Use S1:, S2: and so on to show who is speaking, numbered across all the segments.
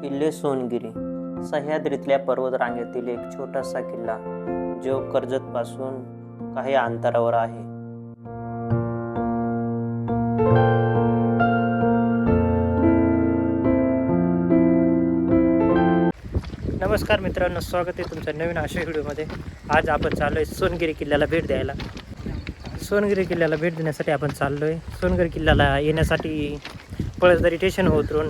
S1: किल्ले सोनगिरी सह्याद्रीतल्या पर्वतरांगेतील एक छोटासा किल्ला जो कर्जतपासून काही अंतरावर आहे. नमस्कार मित्रांनो स्वागत आहे तुमच्या नवीन अशा व्हिडिओमध्ये. आज आपण चाललो आहे सोनगिरी किल्ल्याला भेट द्यायला. सोनगिरी किल्ल्याला भेट देण्यासाठी आपण चाललो आहे सोनगिरी किल्ल्याला येण्यासाठी पळसदरी स्टेशन उतरून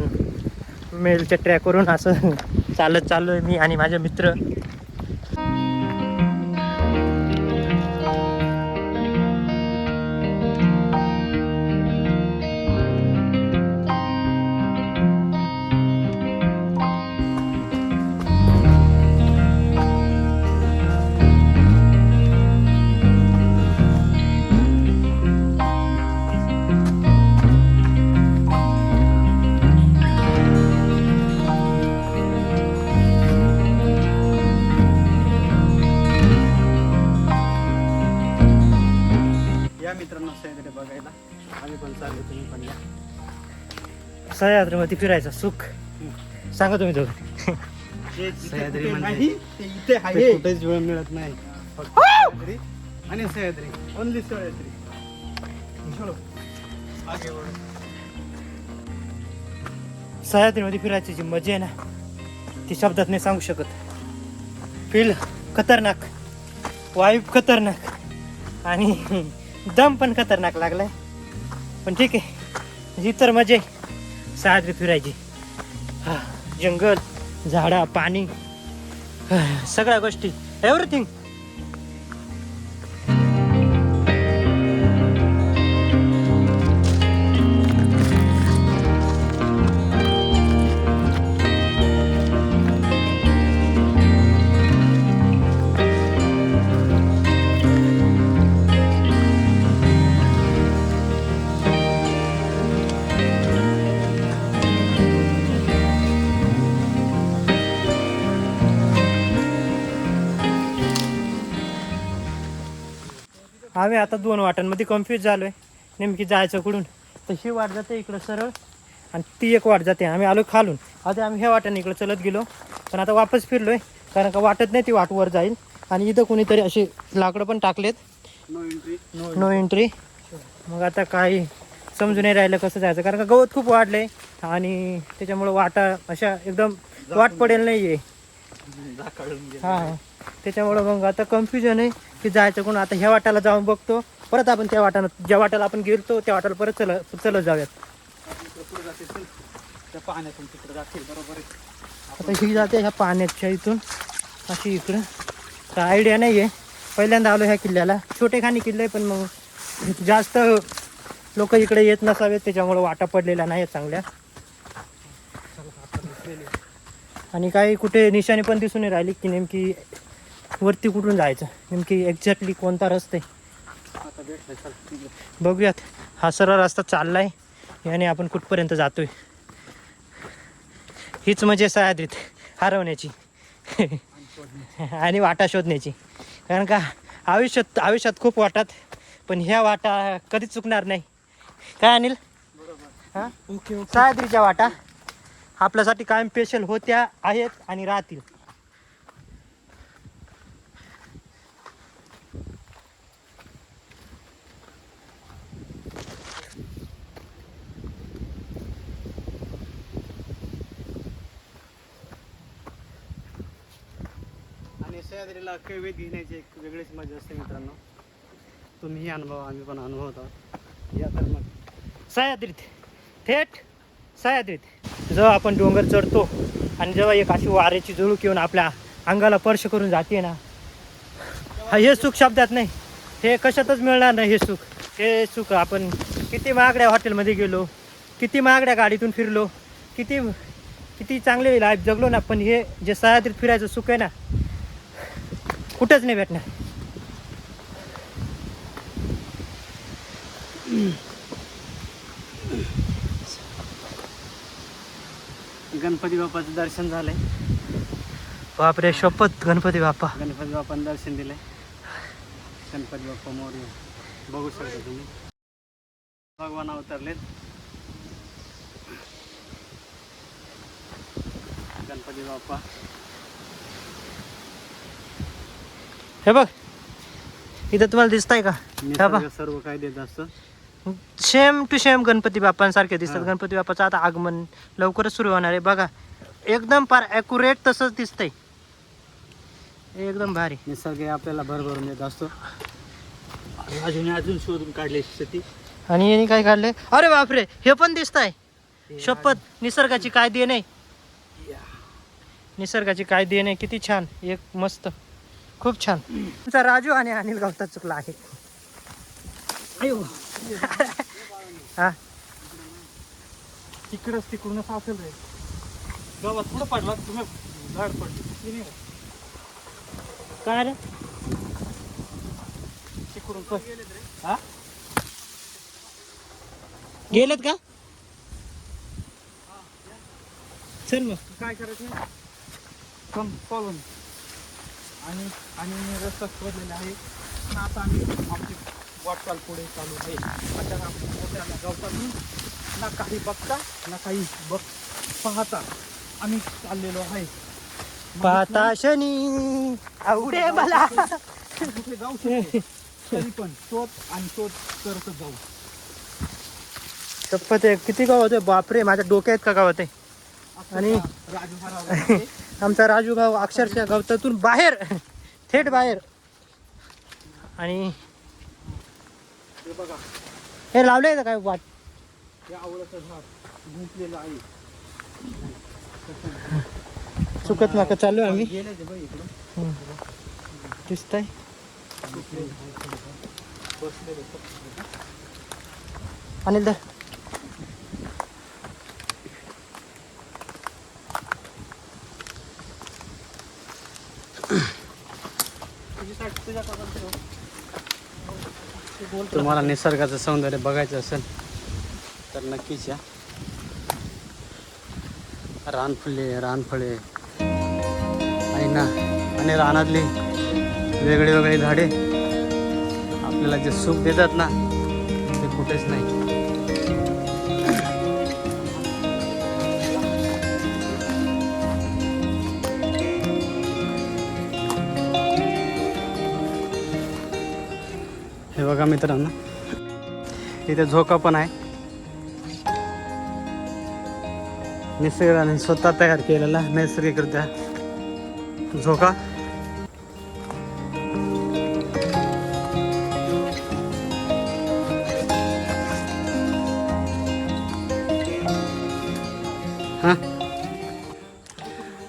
S1: मेलच्या ट्रॅकवरून असं चालत चाललो आहे मी आणि माझे मित्र. सह्याद्रीमध्ये फिरायचं. सुख. सांगा तुम्ही दोघं.
S2: जे जिथे
S3: सह्याद्री
S2: कुठे
S3: म्हणजे-
S2: नाही ते इथे
S3: ते
S2: आहे.
S3: कुठेच वेळ मिळत नाही. फक्त सह्याद्री आणि सह्याद्री.
S2: ओनली सह्याद्री. चलो आगे बढ़ो.
S1: सह्याद्रीमध्ये फिरायची जी मजा आहे ना ती शब्दात नाही सांगू शकत. फील खतरनाक. वायू खतरनाक. आणि दम पण खतरनाक लागलाय. पण ठीक आहे. ही तर मजा आहे. सह्याद्री फिरायची. जंगल झाडा पाणी सगळ्या गोष्टी. एव्हरीथिंग आम्ही आता दोन वाटांमध्ये कन्फ्यूज झालो आहे नेमकी जायचं कुठून? तर ही वाट जाते इकडं सरळ आणि ती एक वाट जाते. आम्ही आलो खालून. आता आम्ही ह्या वाट्याने इकडं चलत गेलो. पण आता वापस फिरलो आहे कारण का वाटत नाही ती वाट वर जाईल. आणि इथं कोणीतरी असे लाकडं पण टाकलेत.
S2: No entry no
S1: no entry मग आता काही समजून नाही राहिलं कसं जायचं. कारण का गवत खूप वाढले आणि त्याच्यामुळं वाटा अशा एकदम वाट पडेल नाही आहे हां. त्याच्यामुळं मग आता कन्फ्युजन आहे. की जायचं कोण? आता ह्या वाट्याला जाऊन बघतो. परत आपण त्या वाट्याला ज्या वाट्याला आपण गेलतो त्या वाट्याला परत चल चलत जाऊयात.
S2: त्या पाण्यातून तिकडे बरोबर
S1: आता ही जाते ह्या पाण्याच्या इथून. अशी इकडं. तर आयडिया नाही आहे पहिल्यांदा आलो ह्या किल्ल्याला. छोटे खाणी किल्ले आहे, पण मग जास्त लोक इकडे येत नसावेत. त्याच्यामुळं वाटा पडलेल्या नाही आहेत चांगल्या. आणि काही कुठे निशाणी पण दिसून राहिली की नेमकी वरती कुठून जायचं? नेमकी एक्झॅक्टली कोणता रस्ता? आहे बघूयात. हा सरळ रस्ता चाललाय याने आपण कुठपर्यंत जातोय? हीच म्हणजे सह्याद्रीत हरवण्याची. आणि वाटा शोधण्याची. कारण का आयुष्यात आयुष्यात खूप वाटात पण ह्या वाटा कधीच चुकणार नाही. काय अनिल? हां? सह्याद्रीच्या वाटा आपल्यासाठी कायम स्पेशल होत्या आहेत आणि राहतील.
S2: सह्याद्रीला सह्याद्रीला कैवेत घेण्याची एक वेगळीच मजा असते मित्रांनो. तुम्ही अनुभव आम्ही पण अनुभवतो या तर मग.
S1: सह्याद्रीत थेट सह्याद्रीत जेव्हा आपण डोंगर चढतो आणि जेव्हा एक अशी वाऱ्याची झुळूक येऊन आपल्या अंगाला स्पर्श करून जाते ना हा हे सुख शब्दात नाही. हे कशातच मिळणार नाही हे सुख. हे सुख आपण किती महागड्या हॉटेलमध्ये गेलो किती महागड्या गाडीतून फिरलो किती किती चांगले लाईफ जगलो ना पण हे जे सह्याद्रीत फिरायचं सुख आहे ना कुठंच नाही भेटणार.
S2: गणपती बाप्पाचं दर्शन झालंय.
S1: बापरे शपथ गणपती बाप्पा.
S2: गणपती बाप्पानं दर्शन दिलंय. गणपती बाप्पा मोर्य. बघू शकता तुम्ही. भगवान अवतरलेत. गणपती बाप्पा.
S1: हे बघ. इथं तुम्हाला दिसतंय का? हे बघ.
S2: निसर्ग सर्व काय देत असतं.
S1: सेम टू सेम गणपती बाप्पांसारखे दिसतात.
S2: हा.
S1: गणपती बाप्पाचं आता आगमन लवकरच सुरू होणार आहे. बघा एकदम पार ॲक्युरेट तसंच दिसतंय. एकदम भारी.
S2: निसर्ग हे आपल्याला भरभरून देत असतो. अजून अजून शोधून काढले
S1: आणि यांनी काय काढले अरे बापरे हे पण दिसत आहे शपथ. निसर्गाची काय दे नाही निसर्गाची काय दे नाही किती छान. एक मस्त. खूप छान. तुमचा राजू आणि अनिल गवता चुकला आहे. हा.
S3: तिकडच तिकडूनच असेल रे. गावात पुढं पडला? तुम्ही झाड पडली?
S1: काय रे?
S3: तिकडून. हा?
S1: गेलेत का? चल मग.
S3: काय करायचं? कम चालून आणि आणि रस्ता शोधलेला आहे. पण आता आम्ही आमची वाटचाल पुढे चालू आहे. अचानक आपण मोठ्या गवतातून ना काही बघता ना काही बघ पाहता आम्ही चाललेलो आहे.
S1: पाहता शनी. आवडे मला.
S3: कुठे जाऊ शकतो. तरी पण शोध आणि शोध करत जाऊ.
S1: शपथ आहे. किती गावात आहे बापरे माझ्या डोक्यात का गावात आहे
S3: असं
S1: आणि-
S3: का राजू हरावला आहे?
S1: आमचा राजू भाऊ अक्षरशः गवतातून बाहेर थेट बाहेर. आणि
S3: हे बघा
S1: लावले का काय वाट? चुकत नाका चालू आहे आम्ही.
S2: दिसत आहे बघ इकडून
S1: अनिल
S2: तुम्हाला निसर्गाचं सौंदर्य बघायचं असेल तर नक्कीच या. रानफुले रानफळे आहे ना आणि रानातली वेगळी वेगळी झाडे आपल्याला जे सुख देतात ना हे बघा मित्रांनो. इथे झोका पण आहे. निसर्गाने स्वतः तयार केलेला नैसर्गिकरित्या झोका.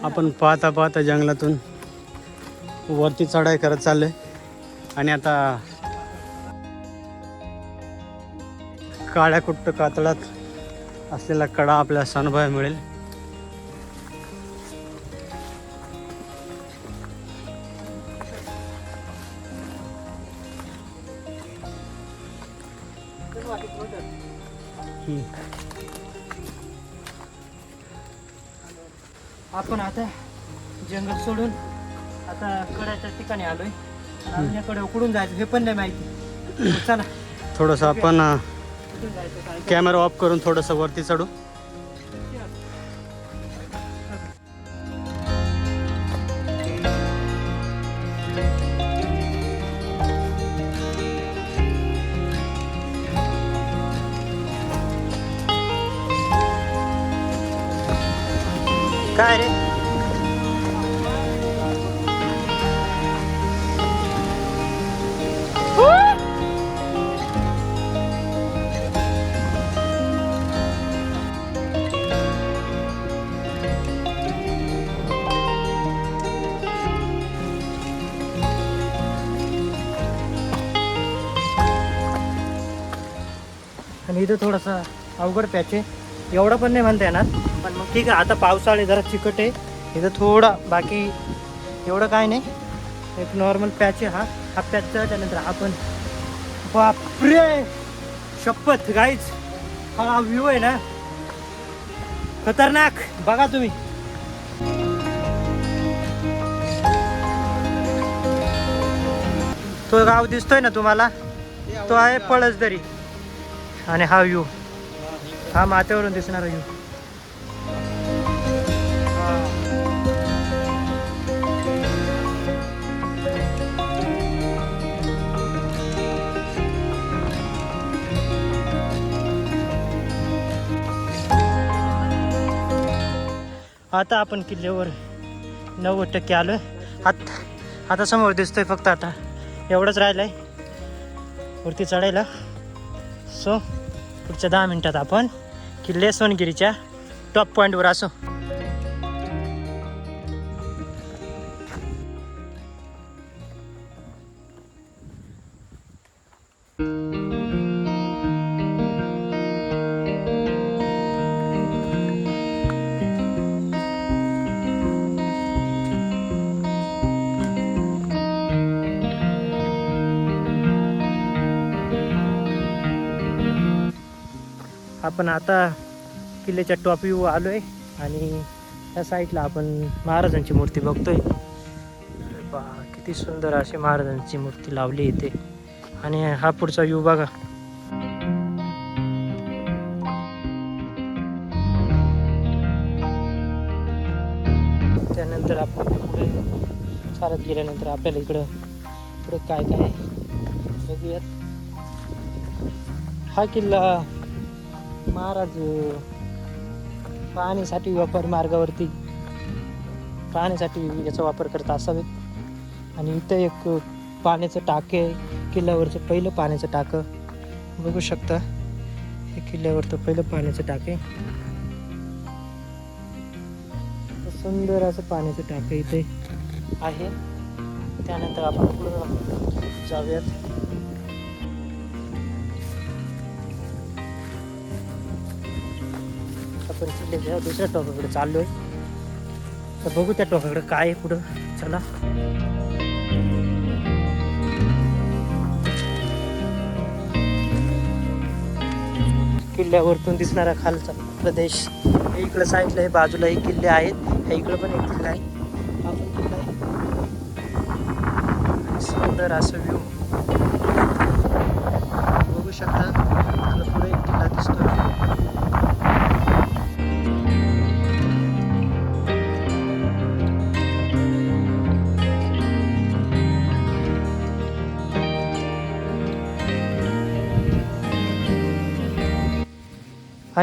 S2: आपण पाहता पाहता जंगलातून वरती चढाई करत चाललोय. आणि आता काळ्या कुट्ट कातळात असलेला कडा आपल्याला अनुभवायला मिळेल.
S1: आपण आता जंगल सोडून आता कड्याच्या ठिकाणी आलोय. अजून उकडून जायचं हे पण नाही माहिती. चला.
S2: थोडंसं आपण कॅमेरा ऑफ करून थोडंसं वरती चढू.
S1: आणि इथं थोडासा अवघड पॅच आहे. एवढं पण नाही म्हणता येणार. पण मग ठीक आहे आता पावसाळे जरा चिकट आहे. इथं थोडा बाकी एवढं काय नाही. एक नॉर्मल पॅच आहे हा. हा पॅचचा त्यानंतर हा पण बापरे! शपथ गाईच हा व्ह्यू आहे ना. खतरनाक. बघा तुम्ही. तो गाव दिसतोय ना तुम्हाला? तो आहे पळसदरी. आणि हा व्यू हा माथ्यावरून दिसणारा व्यू आता आपण किल्ल्यावर नव्वद टक्के आलो. आत आता समोर दिसतोय फक्त आता. एवढंच राहिलं आहे वरती चढायला. सो पुढच्या दहा मिनटात आपण किल्ले सोनगिरीच्या टॉप पॉईंटवर असो. आपण आता किल्ल्याच्या टॉप आलो आहे आणि त्या साईडला आपण महाराजांची मूर्ती बघतोय. बा किती सुंदर अशी महाराजांची मूर्ती लावली इथे. आणि हा पुढचा व्यू बघा. त्यानंतर आपण पुढे चालत गेल्यानंतर आपल्याला इकडं पुढे काय काय बघूयात. हा किल्ला महाराज पाहण्यासाठी व्यापार मार्गावरती पाहण्यासाठी याचा वापर करत असावेत आणि इथं एक पाण्याचं टाके आहे किल्ल्यावरचं पहिलं पाण्याचं टाकं. बघू शकता हे किल्ल्यावरचं पहिलं पाण्याचं टाके सुंदर असं पाण्याचं टाकं इथे आहे. त्यानंतर आपण पुढं जाऊयात. आपण किल्ल्याच्या दुसऱ्या चालू आहे तर बघू त्या टोकाकडे काय आहे पुढं. चला. किल्ल्यावरतून दिसणारा खालचा प्रदेश. हे इकडं साईडला हे बाजूला हे किल्ले आहेत. हे इकडं पण एक किल्ला आहे. हा पण किल्ला आहे. सुंदर असं व्ह्यू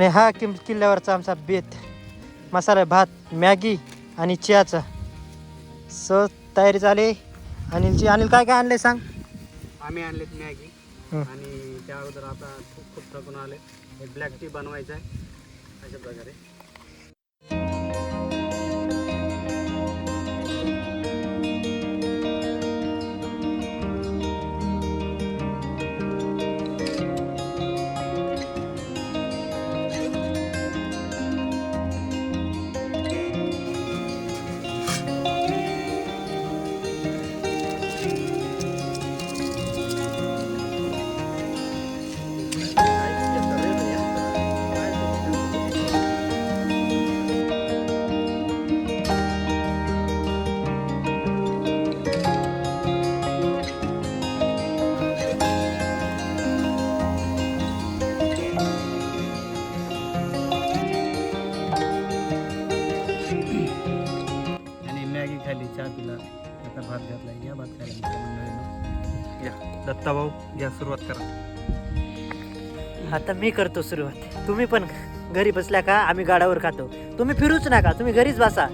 S1: आणि हा किम किल्ल्यावरचा आमचा बेत मसाला भात मॅगी आणि चियाचा. स तयारी झाली अनिलची अनिल काय काय आणले सांग?
S2: आम्ही आणलेत मॅगी. आणि त्या अगोदर आता खूप खूप थकून आले एक ब्लॅक टी बनवायचा आहे अशा प्रकारे.
S3: दत्ता भाऊ या सुरुवात करा.
S1: आता मी करतो सुरुवात. तुम्ही पण घरी बसल्या का? आम्ही गाडावर खातो. तुम्ही फिरूच नका. तुम्ही घरीच बसा.